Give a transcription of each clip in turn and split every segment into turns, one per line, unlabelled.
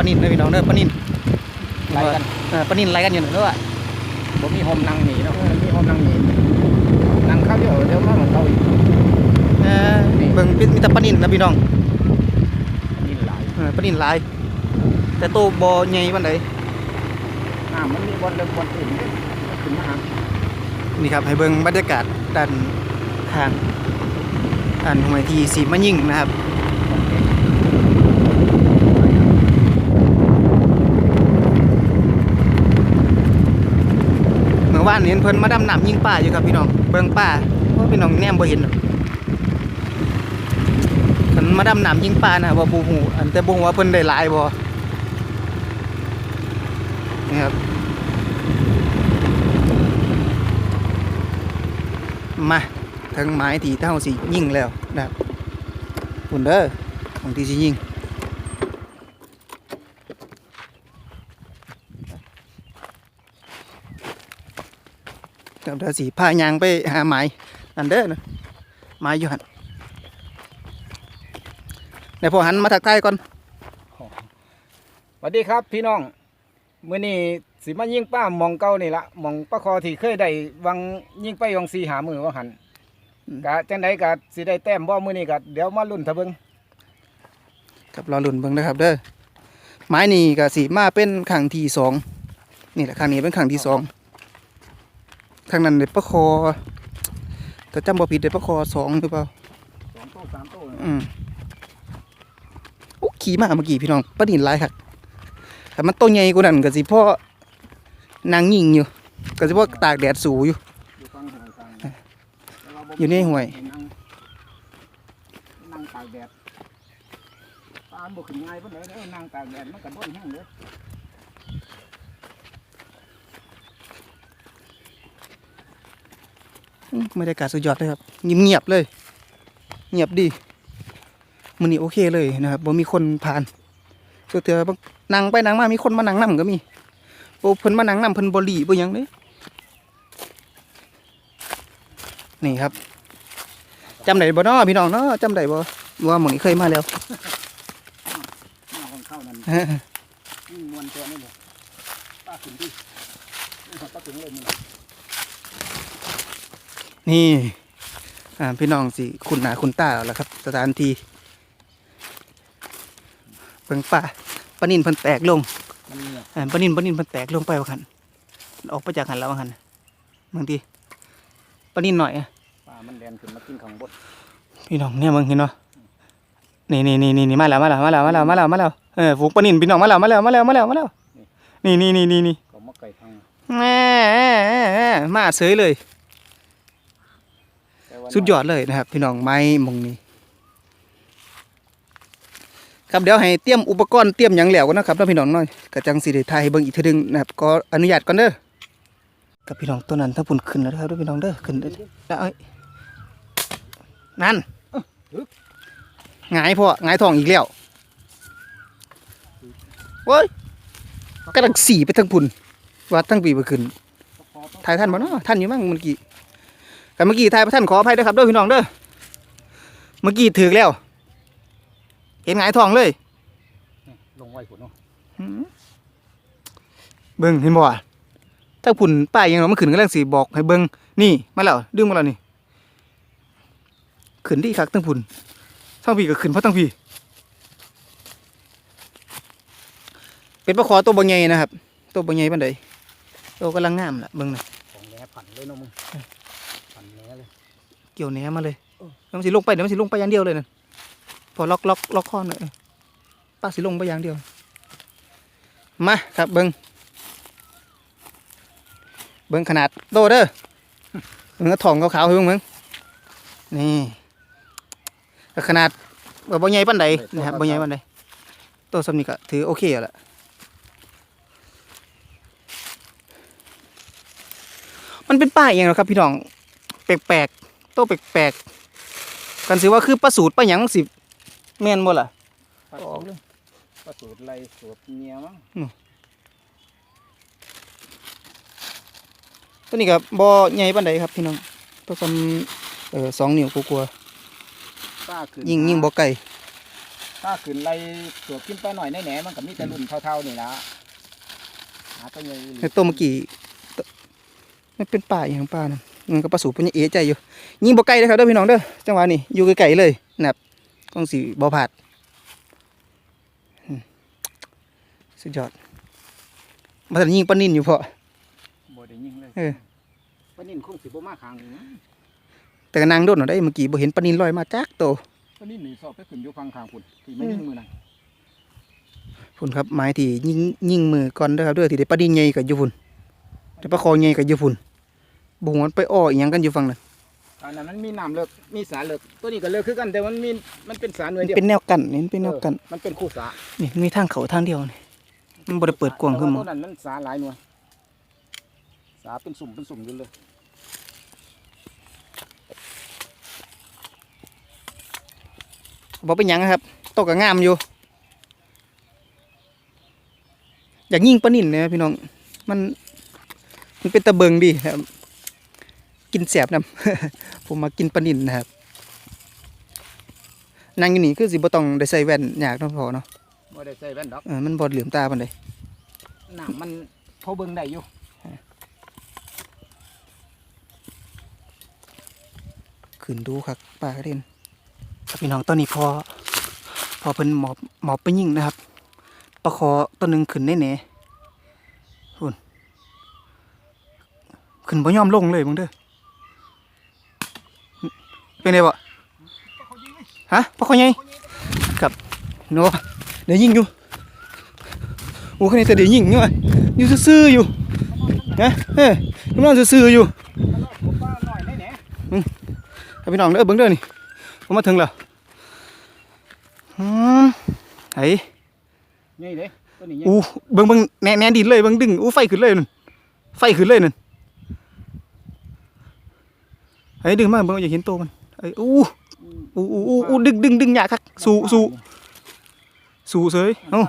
ปลานินเด้อพี่น้องเด้อปลานิน
ไล่กัน
เออปลานินไล่กันอยู่นั่นเด้อ
ผมมีโฮมนั่งหนีเนาะมีโฮมนั่งหนีนั่งเข้าเดี๋ยวเดี๋ยวมาของเขาอีก
เออเบิ่งมีแต่ปลานินนะพี่น้อง
นี่หลาย
เออปลานินหลายแต่โตวบ่ใหญ่ปานใด
น้ำมันมีบอลเดิมบอลอื่นเนี่ยมันขึ้นมาหา
นี่ครับให้เบิ่งบรรยากาศด้านข้างด้านห้วยที่สีมายิ่งนะครับ เมื่านเห็นเพิ่นมาดำน้ำยิงป่าอยู่ครับพี่น้องเบิ่งป่าเพราะพี่น้องแนมบ่เห็นเพิ่นมาดำน้ำยิงป่านะว่าบ่ฮู้อันแต่บ่ฮู้ว่าเพิ่นได้หลายบ่นี่ครับมาถึงไม้ที่เท่าสิยิงแล้วนะครับคุณเด้อของที่สิยิง เดี๋ยวเดี๋ยวสิพายางไปหาไม้อันเด้อนะไม้อยู่หันในพอหันมาทักทายก่อน
สวัสดีครับพี่น้องมื้อนี้สิมายิงป้ามองเก่านี่ละมองปลาคอที่เคยได้วังยิงไปวังสีหามือว่าหันกะจังไดกะสิได้แต้มบ่มื้อนี้กะเดี๋ยวมาลุ้นทะเบิง
กับรอลุ่นเบิ่งนะครับเด้อไม้นี่ก็สิมาเป็นขังที่สองนี่แหละขังนี้เป็นขังที่สอง ขังนั้นเด็ดประคอถ้าจำบ่ผิดเด็ดประคอสองหรือเปล่า
สองโต๊ะสามโต๊ะ
อืมโอ้ขี่มาเมื่อกี้พี่น้องปลาดินหลายครับแต่มันตัวใหญ่กว่านั้นก็สิพ่อนางยิงอยู่ก็สิพ่อตากแดดสูอยู่
อยู่ฟังห่วยฟังแต่ว่าบ่มี
อยู่ในห้วย
นั่งนั่งตากแดดปลาบ่ขึ้นง่ายปานใดเด้อนั่งตากแดดมันก็บ่นแห้งเด้อ
อืม บรรยากาศสุดยอดเลยครับเงียบๆเลย เงียบดีมันนี่โอเคเลยนะครับบ่มีคนผ่านตัวเถื่อบางนั่งไปนั่งมามีคนมานั่งนํก็มีโอ้เพิ่นมานั่งนํเพิ่นบ่หลีบ่หยังเด้นี่ครับจำได้บ่เนาะพี่น้องเนาะจำได้บ่ว่าหม่องนี้เคยมาแล้ว
หน้าของเข้านั่นนี่มวนตัวนี่แหละป้าขึ้นดินี่ครับป้าขึ้นเลยนี่
นี่อ่าพี่น้องสิคุณหนาคุณตาแล้วล่ะครับ สถานที่เบิ่งป่าปลานินเพิ่นแตกลง
มันเงียบ
อ่าปลานินปลานินเพิ่นแตกลงไปว่าคันออกไปจากหันแล้วว่าคันบางทีปลานินหน่อยอะ
ป้ามันแดนขึ้นมากินของบด
พี่น้องเนี่ยมึงเห็นเนาะนี่นี่นี่นี่นี่มาแล้วมาแล้วมาแล้วมาแล้วมาแล้วมาแล้วเออฝูงปลานินพี่น้องมาแล้วมาแล้วมาแล้วมาแล้วมาแล้วนี่นี่นี่นี่นี่
ก็มาไก่ทาง
แหม่มาเสยเลย
แต่ว่า
สุดยอดเลยนะครับ พี่น้องไม้มงนี้ ครับเดี๋ยวให้เตรียมอุปกรณ์เตรียมหยังแล้วกันนะครับแล้วพี่น้องน้อยกระจังสีได้ถ่ายให้เบิ่งอีกทีนึงนะครับก็อนุญาตก่อนเด้อกับพี่น้องตัวนั้นถ้าพุ่นขึ้นแล้วครับด้อพี่น้องเด้อขึ้นเด้อแล้วเอ้นั่นหงายพ่อหงายทองอีกแล้วโว้ยกระดังสีไปทั้งพุ่นว่าทั้งปีไปขึ้นถ่ายท่านบ่เนาะท่านอยู่มั้งเมื่อกี้ แต่เมื่อกี้ถ่ายบ่ท่านขออภัยด้วยครับเด้อพี่น้องเด้อเมื่อกี้ถือแล้ว เห็นหงายทองเลย
ลงไว้พุ่นเนาะ
หืมเบิ่งเห็นบ่อะถ้าผุ่นป้ายยังเนาะมันขึ้นกำลังสิบอกให้เบิ่งนี่มาแล้วดึงมาแล้วนี่ขึ้นดีคักทั้งผุ่นทั้งพี่ก็ขึ้นเพราะทั้งพี่เป็นปลาขอตัวบ่ใหญ่นะครับ ตัวบ่ใหญ่ปานใดตัวกำลังงามล่ะเบิ่งน่ะ
ของแหนผันเลยเนาะมึงผันแหนเลย
เกี่ยวแหนมาเลย
เออ
แล้วมันสิลงไปเดี๋ยวมันสิลงไปอย่างเดียวเลยนั่นพอล็อกล็อกล็อกข้อหน่อยเออป้าสิลงไปอย่างเดียว มาครับเบิงเบิ้งขนาดโตเด้อเบิงกระถองขาวๆให้เบิงเบิงนี่ก็ขนาดแบบบ่ใหญ่ปานใดนะครับบ่ใหญ่ปานใดโตสำนี้ก็ถือโอเคแล้วล่ะมันเป็นป้ายอย่างหรอครับพี่น้อง แปลก ๆโตแปลกๆกันสิว่าคือปลาสูตรปลาหยังสิแม่นบ่ล่ะ
ปลา
ออกเลย
ปลาสูตรไรสูตรเมียมั้ง
ตัวนี้ก็บ่ใหญ่ปานใดครับพี่น้องตัวซ้ำเอ่อสองนิ้วกลัว
ป้าขึ้น
ๆยิงยิงบ่ไกล
ถ้าขึ้นไล่ตัวกินปลาหน่อยแหน่ๆมันก็มีแต่รุ่นเท่าๆนี่ละหาตัวใหญ่อีหลี
ในตัวเมื่อกี้ตัวมันเป็นป่าอย่างป่านะมัน ก็ประสูเป็นเอะใจอยู่ ยิงบ่ไกลเลยครับเด้อพี่น้องเด้อจังหวะนี้อยู่ไกลๆเลยนะครับกล้องสีบ่ผาดอืมสุดยอดมาแต่ยิงปลานินอยู่พอ
บ่ได้ยิงเลย
เออ
ปลานิ่นคงสิบ่มาข้างนี้นะ
แต่ก็นางโดดหน่อยได้เมื่อกี้บ่เห็นปลานินลอยมาจักโตว
ปลานิ่นนี่สอบไปขึ้นอยู่ข้างข้างพุ่นที่ไม่ยิงมือนั่น
พุ่นครับไม้ที่ยิงยิงมือก่อนเด้อครับเด้อที่ได้ปลานินใหญ่กับอยู่พุ่นแต่ปลาคอใหญ่กับอยู่พุ่น บ่ฮู้มันไปอ้ออีหยังกันอยู่ฝั่งนั้น
อันนั้นมันมีน้ำเลิกมีสาเลิกตัวนี้ก็เลิกคือกันแต่มันมีมันเป็นสาหน่วย
มัน
เดียว
เป็นแนวกันนี่มันเป็นแนวกัน
เออมันเป็นคู่สา
นี่มันมีทางเขาทางเดียวนี่มันบ่ได้เปิดกว้างขึ้นหม
ตั
อ
วนั้นมันสาหลายหน่วยสาเป็นสุ่มเป็นสุ่มอยู่เลย
บ่เป็นหยังนะครับตกก็งามอยู่ อยากยิงปลานิ่นเนี่ยพี่น้อง มัน มันเป็นตะเบิงดีครับ กินแสบนํผมมากินปลานิ่นนะครับนั่งอยู่นี่คือสิบ่ต้องได้ใส่แว่นยากเนาะพอเนาะ
บ่ได้ใส่แว่นดอก
เออมันบ่เหลื่อมตาปานใด
น้ำมันพอเบิ่งได้อยู่
ขึ้นดูครับปลากระเด็นครับพี่น้องตอนนี้พอพอเพิ่นหมอบหมอบไปยิงนะครับปลาคอตัวหนึงขึ้นแน่ๆพุ่นขึ้นบ่ยอมลงเลยมึงเด้อ เป็นไงบ่ฮะปลาคอใหญ่ครับโนเดี๋ยวยิงอยู่โอ้คันนี้แต่เดี๋ยวยิงอยู่ว่ะอยู่ซื่อๆอยู่นะเอ้ยกำลังซื่อๆอยู่
ผมว่าหน่อยแหน่
ครับพี่น้องเด้อเบิ่งเด้อนี่ผมมาถึงแล้วอืมไอ้
ๆนี่เด้ตัวนี้
อู้เบิ่งเบิ่งแหน่แหน่ดินเลยเบิ่งดึงอู้ไฟขึ้นเลยนั่นไฟขึ้นเลยนั่นไอ้ดึงมาเบิ่งอย่าเห็นตัวมัน ไอ้อู้อู้อู้อู้อู้ดึงดึงดึงยากคักสู่สู่สู่เสยเอ้า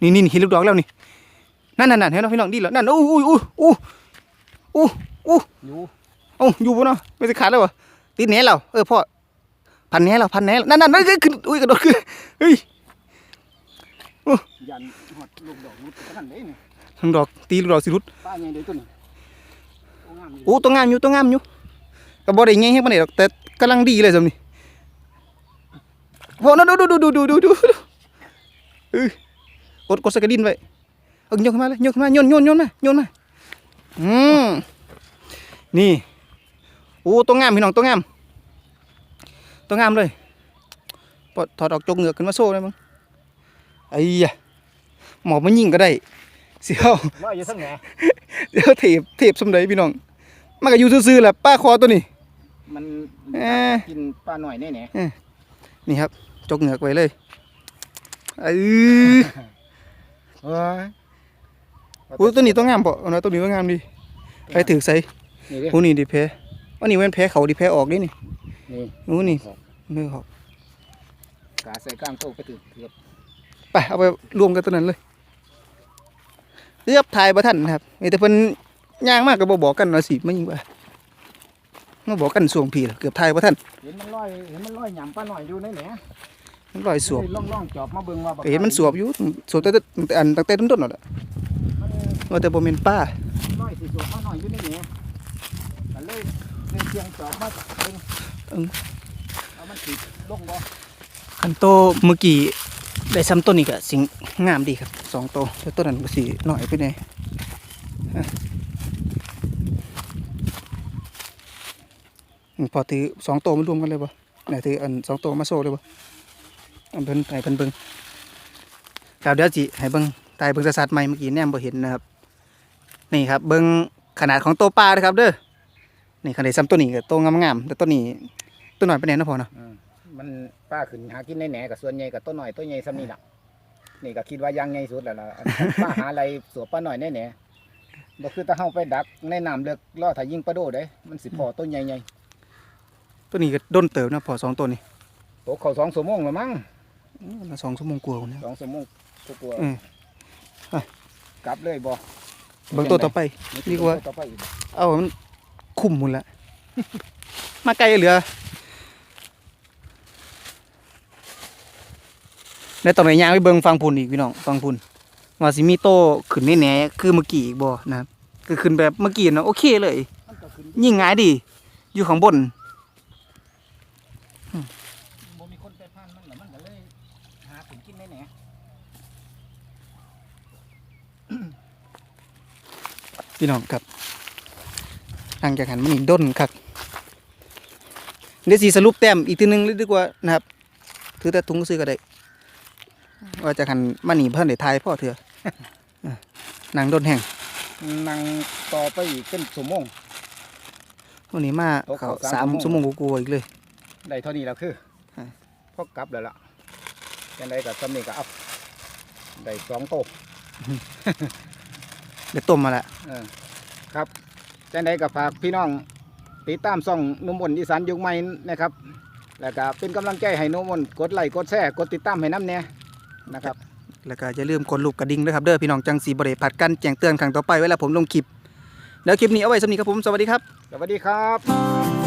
นี่นี่นี่เห็นลูกดอกแล้วนี่นั่นนั่นนั่นเห็นแล้วพี่น้องดินแล้วนั่นอู้อู้อู้อู้อู้อู้
อยู่
เอ้าอยู่บ่เนาะไม่สิขาดแล้ววะติดแหนเราเออพ่อพันแหนเราพันแหนเรานั่นนั่นนั่นเอ้ยขึ้นอุ้ยกระโดดขึ้นเฮ้ย
ยันหอดลูกดอกรุดขนาดนี้นี่
ทั้งดอกตีลูกดอกสิรุด
ป้าใหญ่เด้อตัวนี้โอ้งามอยู่
โอ้ตัวงามอยู่ตัวงามอยู่ ก็บ่ได้แง่ให้ปานใดดอกแต่กำลังดีเลยสำนี่พอนะดูดูดูดูดูดูดูเออกดกดสกกระดินไว้เอาโยนขึ้นมาเลยโยนขึ้นมาโยนโยนโยนมาโยนมาอืมนี่โอ้ตัวงามพี่น้องตัวงามตัวงามเลยปลดถอดออกจกเหงือกขึ้นมาโซ่เลยมั้งไอ้ยะหมอบมันยิงก็ได้เสียว
ลอยอยู่ทั้งแหน่
เดี๋ยวเทปเทปสมไดพี่น้องมันก็อยู่ซื่อๆแหละป้าคอตัวนี้
มัน
เอ๊ะ
กินปลาหน่อยแน่
นี่ครับ จกเหงือกไว้เลยเออ
ๆเฮ้ย
โอ้ตัวนี้ต้องงามป่ะเอานะตัวนี้ต้องงามดีไปถือใส่
นี่เด้
โอ้นี่ดิแพ้อันนี้เว้นแพ้เขาดิแพ้ออกดินี่
นี่
โอ้นี่ไม่ออก
กาใส่กลางโต๊ะไปถือเกือบ
ไปเอาไปรวมกันตัวนั้นเลยเรียบทายประทันนะครับมีแต่เพิ่นย่างมากก็บ่บอกกันว่าสิไม่ยิงว่า มาบอกกันสวงผีล่ะเกือบทายประทัน
เห็นมันลอยเห็นมันลอยหยำปลาหน่อยอยู่ในแหน่
มันลอยสวบ
ล่องล่องๆจอบมาเบิ่งว่าบัก
ก็เห็นมันสวบอยู่สวบแต่แต่แต่อันตั้งแต่ต้นๆนั่นแหละ
มัน
ว่าแต่บ่แม่นป้า
ลอยสิสวบปลาหน่อยอยู่ในแหน่ก็เลยเลยเชียงจอบมาเบิ่ง
เอิ้ง
เอามันติดลงบ่
คันโตเมื่อกี้ได้ซ้ำต้นนี้ก็สิงงามดีครับสองโตแต่ต้นนั้นก็สิหน่อยไปหน่อยฮะอืม พอถือสองโตมารวมกันเลยบ่ไหนถืออันสองโตมาโซ่เลยบ่อันเพิ่นให้เพิ่นเบิ่งครับเดี๋ยวสิให้เบิ่งตายเบิ่งสัตว์ใหม่เมื่อกี้แนมบ่เห็นนะครับ นี่ครับ เบิ่งขนาดของโตปลาเด้อครับ เด้อ นี่ขนาดซ้ำต้นนี้ก็โตงามๆแต่ต้นนี้ต้นหน่อยไปไหนนะพอเนาะ
มันป้าขึ้นหากินในแหนกับส่วนใหญ่กับต้นหน่อยต้นใหญ่ซ้ำนี่ละนี่ก็คิดว่ายังใหญ่สุดแล้วล่ะป้าหาอะไรสวบปลาหน่อยในแหน่บ่คือถ้าเฮาไปดักในน้ำเลิกล่อถ้ายยิงปลาโดได้ มันสิพอต้นใหญ่
ตัวนี้ก็ด้นเติบนะพอสองตัวนี้
ๆตกเขาสองชั่วโมงแล้วมั้ง
อื้อละสองชั่วโมงกว่าแล้ว
สองชั่วโมงกลัวา
อืมอะ
กลับเลยบ่
เบิ่งตัวต่อไป ดีกว่า
ต่อไปอีก
เอาให้มันคุมหมดละ มาไกลเหลือแล้วตอนไหนย่างไปเบิ่งฟังพุ่นอีกพี่น้องฟังพุ่นว่าสิมีโตขึ้นแหน่ๆคือเมื่อกี้อีกบ่นะครับคือขึ้นแบบเมื่อกี้เนาะโอเคเลย
มันก็ขึ้น
ยิ่งง่ายดี อยู่ข้างบน
บ่มีคนไปผ่านมันแล้วมันก็เลย หาถึงกินได้แหน่
พี่น้องครับหลังจากหันมันนี่ด้นครับเดี๋ยวสีสรุปแต้มอีกทีหนึงเลยดีกว่านะครับ ถือแต่ถุงซื้อก็ได้ว่าจะหันมันนี่เพิ่นได้ทายพ่อเถอะอะนางด้นแห้ง
นั่งต่อไปอีกเป็นชั่วโมง
วันนี้มา
โต๊ะ
เขา
เขา
สา
สามมชั่
ชั่ว
ว
โม
โม
ง
ง
กลัวาๆอีกเลย
ได้เท่านี้แล้วคือ
ฮะ
พอกลับแล้วล่ะจังไดก็สำนี้ก็อัพได้สองโตะ
เดี๋ยวต้มมาละ
เออครับจังไดก็ฝากพี่น้องติดตามช่องหนุ่มมนต์อีสานยุคใหม่นะครับ แล้วก็เป็นกำลังใจให้หนุ่มมนต์กดไลค์กดแชร์กดติดตามให้น้ำเนี่ยนะครับ
แล้วก็อย่าลืมกดลูกกระดิ่งด้วยครับเด้อพี่น้องจังสีบริผัดกันแจ้งเตือนครั้งต่อไปเวลาผมลงคลิป แล้วคลิปนี้เอาไว้สำนี้ครับผมสวัสดีครับ
สวัสดีครับ